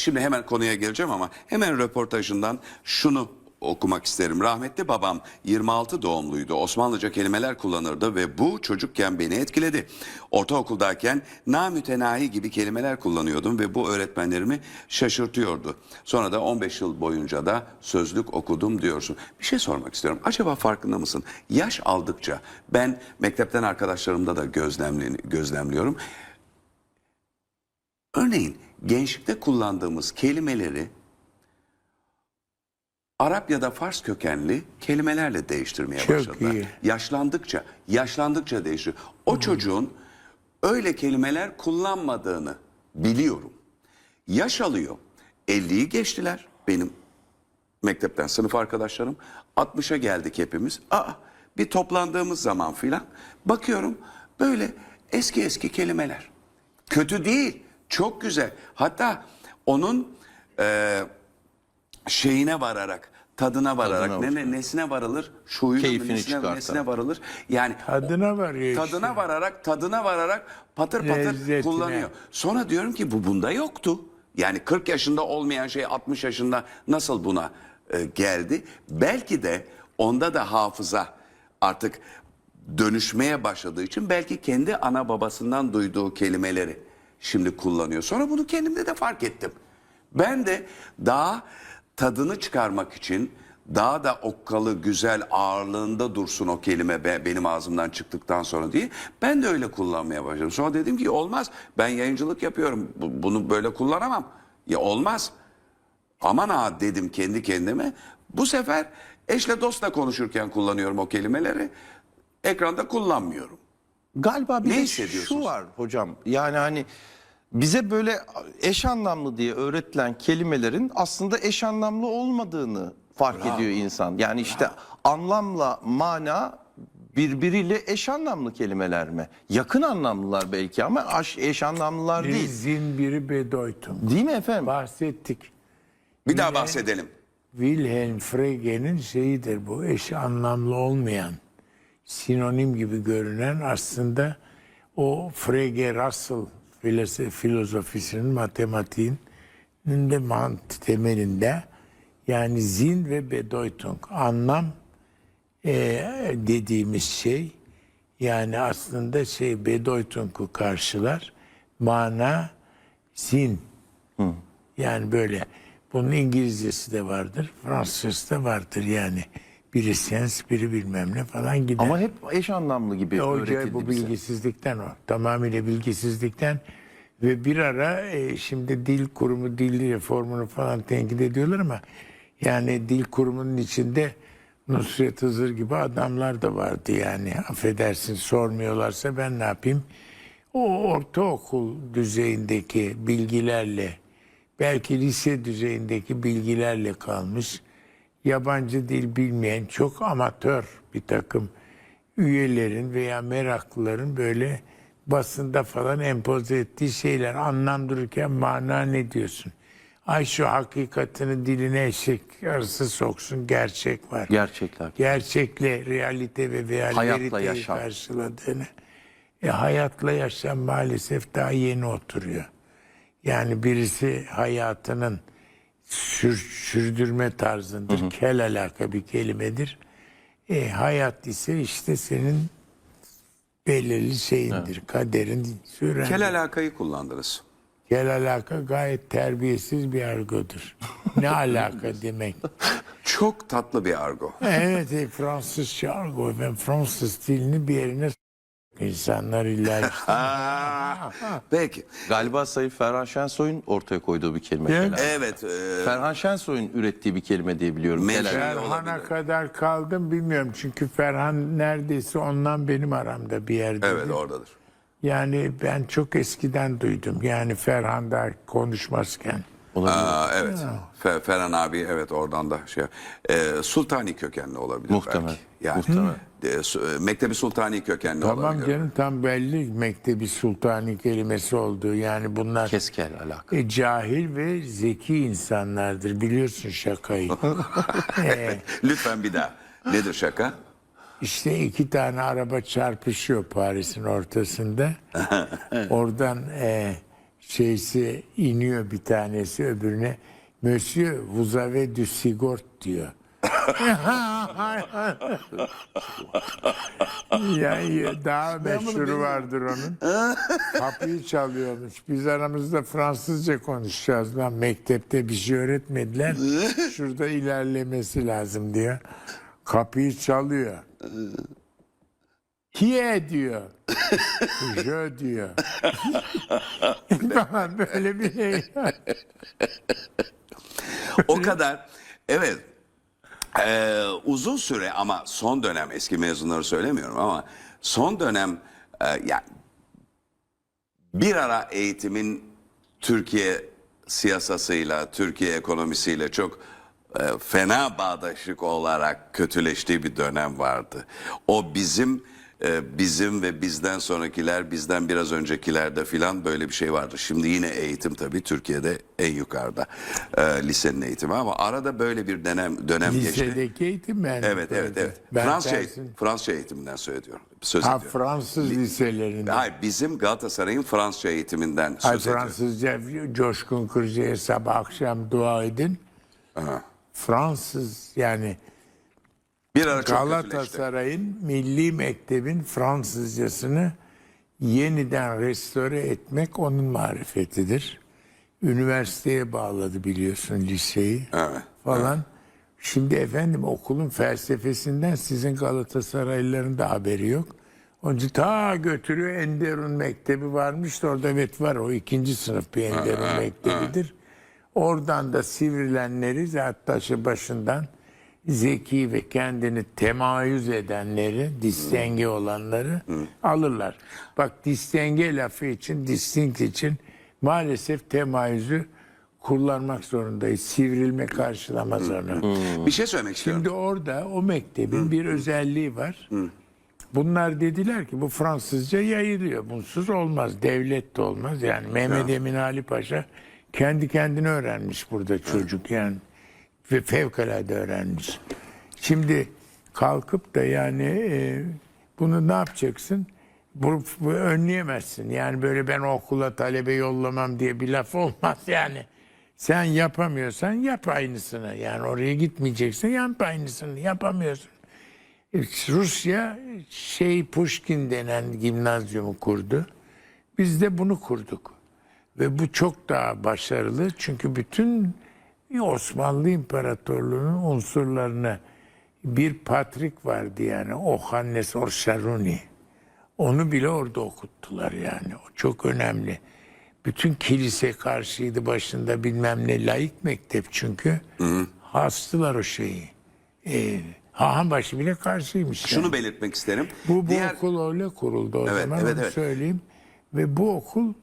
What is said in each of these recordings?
şimdi hemen konuya geleceğim ama hemen röportajından şunu okumak isterim. Rahmetli babam 26 doğumluydu. Osmanlıca kelimeler kullanırdı ve bu çocukken beni etkiledi. Ortaokuldayken namütenahi gibi kelimeler kullanıyordum ve bu öğretmenlerimi şaşırtıyordu. Sonra da 15 yıl boyunca da sözlük okudum diyorsun. Bir şey sormak istiyorum. Acaba farkında mısın? Yaş aldıkça ben mektepten arkadaşlarımda da gözlemli, gözlemliyorum. Örneğin gençlikte kullandığımız kelimeleri Arap ya da Fars kökenli kelimelerle değiştirmeye Çok başladılar. iyi. Yaşlandıkça, yaşlandıkça değişiyor. O çocuğun öyle kelimeler kullanmadığını biliyorum. Yaş alıyor. 50'yi geçtiler benim mektepten sınıf arkadaşlarım. 60'a geldik hepimiz. Aa, bir toplandığımız zaman filan bakıyorum böyle eski eski kelimeler. Kötü değil, çok güzel. Hatta onun e, şeyine vararak, tadına vararak, Tadına ne, ne- nesine varılır? Şuyuna mı, Keyfini nesine, çıkartarak. nesine varılır? Yani Tadına varıyor işte. tadına vararak, tadına vararak patır patır Lezzetine. kullanıyor. Sonra diyorum ki bu bunda yoktu. Yani 40 yaşında olmayan şey 60 yaşında nasıl buna e, geldi? Belki de onda da hafıza artık dönüşmeye başladığı için belki kendi ana babasından duyduğu kelimeleri şimdi kullanıyor. Sonra bunu kendimde de fark ettim. Ben de daha tadını çıkarmak için daha da okkalı, güzel ağırlığında dursun o kelime be- benim ağzımdan çıktıktan sonra diye ben de öyle kullanmaya başladım. Sonra dedim ki olmaz ben yayıncılık yapıyorum Bu- bunu böyle kullanamam. Ya olmaz. Aman ha dedim kendi kendime. Bu sefer eşle dostla konuşurken kullanıyorum o kelimeleri. Ekranda kullanmıyorum. Galiba bir Ne de şu var hocam. Yani hani bize böyle eş anlamlı diye öğretilen kelimelerin aslında eş anlamlı olmadığını fark ediyor insan. Yani işte anlamla mana birbiriyle eş anlamlı kelimeler mi? Yakın anlamlılar belki ama aş- eş anlamlılar değil. zin, biri bedoytum. Değil mi efendim? Bahsettik. Bir daha bahsedelim. Wilhelm Frege'nin şeyidir bu. Eş anlamlı olmayan, sinonim gibi görünen aslında o Frege Russell filoz- filozofisinin, matematiğin de mant temelinde yani zin ve bedeutung anlam e, dediğimiz şey yani aslında şey bedeutung'u karşılar mana zin yani böyle bunun İngilizcesi de vardır, Fransızcası da vardır yani. Biri sens, biri bilmem ne falan gider. Ama hep eş anlamlı gibi o öğretildi bu bize. bilgisizlikten o. Tamamıyla bilgisizlikten ve bir ara e, şimdi dil kurumu dil reformunu falan tenkit ediyorlar ama yani dil kurumunun içinde Nusret Hızır gibi adamlar da vardı yani. Affedersin sormuyorlarsa ben ne yapayım? O ortaokul düzeyindeki bilgilerle belki lise düzeyindeki bilgilerle kalmış yabancı dil bilmeyen çok amatör bir takım üyelerin veya meraklıların böyle basında falan empoze ettiği şeyler anlamdırırken mana ne diyorsun? Ay şu hakikatini diline eşek arası soksun gerçek var. Gerçekler. Gerçekle realite ve yaşam. karşıladığını. E, hayatla yaşam maalesef daha yeni oturuyor. Yani birisi hayatının sür, sürdürme tarzındır. Kel alaka bir kelimedir. E, hayat ise işte senin belirli şeyindir. Kaderin süren. Kel alakayı kullandınız. Kel alaka gayet terbiyesiz bir argodur. ne alaka demek? Çok tatlı bir argo. Evet e, Fransızca argo. Ben Fransız dilini bir yerine insanlar illa işte. Peki. Galiba Sayın Ferhan Şensoy'un ortaya koyduğu bir kelime. Kelal. Evet. e, Ferhan Şensoy'un ürettiği bir kelime diye biliyorum. Ferhan'a kadar kaldım bilmiyorum. Çünkü Ferhan neredeyse ondan benim aramda bir yerde. evet oradadır. Yani ben çok eskiden duydum. Yani Ferhan da konuşmazken. Aa, evet. Fe- Ferhan abi evet oradan da şey. E, Sultani kökenli olabilir Muhtemel. belki. Yani Muhtemel. e, su- e, Mektebi Sultani kökenli Tamam olabilir. canım tam belli Mektebi Sultani kelimesi olduğu. Yani bunlar Keskel alaka. e, cahil ve zeki insanlardır. Biliyorsun şakayı. e, Lütfen bir daha. Nedir şaka? İşte iki tane araba çarpışıyor Paris'in ortasında. Oradan e, şeysi iniyor bir tanesi öbürüne. Monsieur vous avez du sigort diyor. ya, ya, daha meşhuru vardır onun. Kapıyı çalıyormuş. Biz aramızda Fransızca konuşacağız lan. Mektepte bir şey öğretmediler. Şurada ilerlemesi lazım diyor. Kapıyı çalıyor. Kie diyor. Je diyor. Falan böyle bir şey. O kadar evet Ee, uzun süre ama son dönem eski mezunları söylemiyorum ama son dönem e, ya bir ara eğitimin Türkiye siyasasıyla, Türkiye ekonomisiyle çok e, fena bağdaşık olarak kötüleştiği bir dönem vardı. O bizim e, bizim ve bizden sonrakiler, bizden biraz öncekilerde filan böyle bir şey vardı. Şimdi yine eğitim tabii Türkiye'de en yukarıda e, lisenin eğitimi ama arada böyle bir dönem dönem geçti. Lisedeki eğitim ben. Evet evet evet. Ben Fransızca, tersin- Fransızca eğitiminden söylüyorum. Söz Ha ediyorum. Fransız liselerinde. Hayır bizim Galatasaray'ın Fransızca eğitiminden Ay söz ediyorum. Fransızca Coşkun Kırca'ya sabah akşam dua edin. Fransız yani Bir ara çok. Galatasaray'ın milli mektebin Fransızcasını yeniden restore etmek onun marifetidir. Üniversiteye bağladı biliyorsun liseyi Evet, falan. Şimdi efendim okulun felsefesinden sizin Galatasaraylıların da haberi yok. Onun için ta götürüyor Enderun Mektebi varmış da orada evet var o ikinci sınıf bir Enderun Mektebidir. Oradan da sivrilenleri zaten başından zeki ve kendini temayüz edenleri, distenge olanları alırlar. Bak distenge lafı için, distinct için maalesef temayüzü kullanmak zorundayız. Sivrilme karşılamaz onu. Bir şey söylemek istiyorum. Şimdi orada o mektebin bir özelliği var. Bunlar dediler ki bu Fransızca yayılıyor. Bunsuz olmaz. Devlet de olmaz. Yani Mehmet Emin Ali Paşa kendi kendine öğrenmiş burada çocuk yani. Ve fevkalade öğrenmiş. Şimdi kalkıp da yani e, bunu ne yapacaksın? Bu, bu önleyemezsin. Yani böyle ben okula talebe yollamam diye bir laf olmaz yani. Sen yapamıyorsan yap aynısını. Yani oraya gitmeyeceksin yap aynısını. Yapamıyorsun. Rusya şey Pushkin denen gimnazyumu kurdu. Biz de bunu kurduk. Ve bu çok daha başarılı çünkü bütün Osmanlı İmparatorluğu'nun unsurlarını bir patrik vardı yani Ohannes Orşaruni. Onu bile orada okuttular yani. O çok önemli. Bütün kilise karşıydı başında bilmem ne laik mektep çünkü. Hastılar o şeyi. Ee, Hahanbaşı bile karşıymış. yani. Şunu belirtmek isterim. Bu, bu Diğer okul öyle kuruldu o Evet, zaman evet, evet. söyleyeyim. Ve bu okul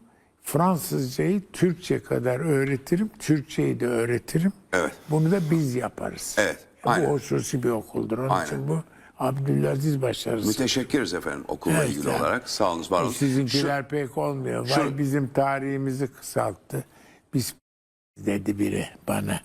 Fransızcayı Türkçe kadar öğretirim, Türkçeyi de öğretirim. Evet. Bunu da biz yaparız. Evet, Bu aynen. hususi bir okuldur. Onun Aynen. için bu Abdülaziz başarısı. müteşekkiriz efendim okulla Evet, ilgili yani. olarak. Sağ olunuz, var olun. Sizinkiler pek olmuyor. Vay şu- bizim tarihimizi kısalttı. Biz dedi biri bana.